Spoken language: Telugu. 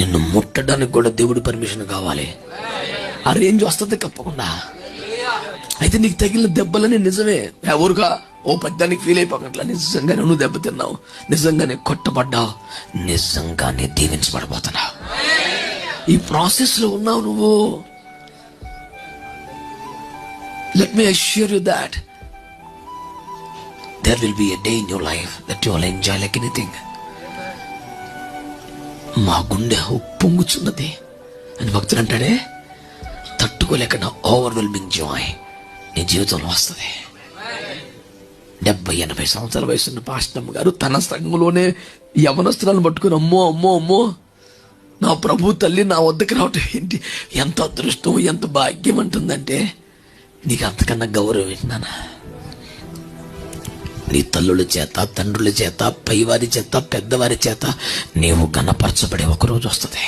నిన్ను ముట్టడానికి కూడా దేవుడి పర్మిషన్ కావాలి. ఆ రేంజ్ వస్తుంది తప్పకుండా. అయితే నీకు తగిలిన దెబ్బలని నిజమే. ఎవరుగా ఓ పెద్దానికి ఫీల్ అయిపోకట్లా. నిజంగానే నువ్వు దెబ్బతిన్నావు నిజంగానే కొట్టబడ్డావు. నిజంగానే దీవించబడబోతున్నావు. ఈ ప్రాసెస్లో ఉన్నావు నువ్వు. Let me assure you that there will be a day in your life that you enjoy like anything మా గుండె ఉప్పొంగుచున్నది. అని భక్తుడు అంటాడే తట్టుకోలేక నా ఓవర్వెల్మింగ్ జాయ్ నీ జీవితంలో వస్తుంది. డెబ్బై ఎనభై సంవత్సరాల వయసున్న పాస్టమ్ గారు తన సంఘంలోనే యవనస్తులను పట్టుకుని అమ్మో అమ్మో అమ్మో నా ప్రభు తల్లి నా వద్దకు రావటం ఏంటి? ఎంత అదృష్టం ఎంత భాగ్యం అంటుందంటే నీకు అంతకన్నా గౌరవం ఏంటన్నా నీ తల్లుల చేత తండ్రుల చేత పైవారి చేత పెద్దవారి చేత నీవు గణపరచబడే ఒకరోజు వస్తుంది.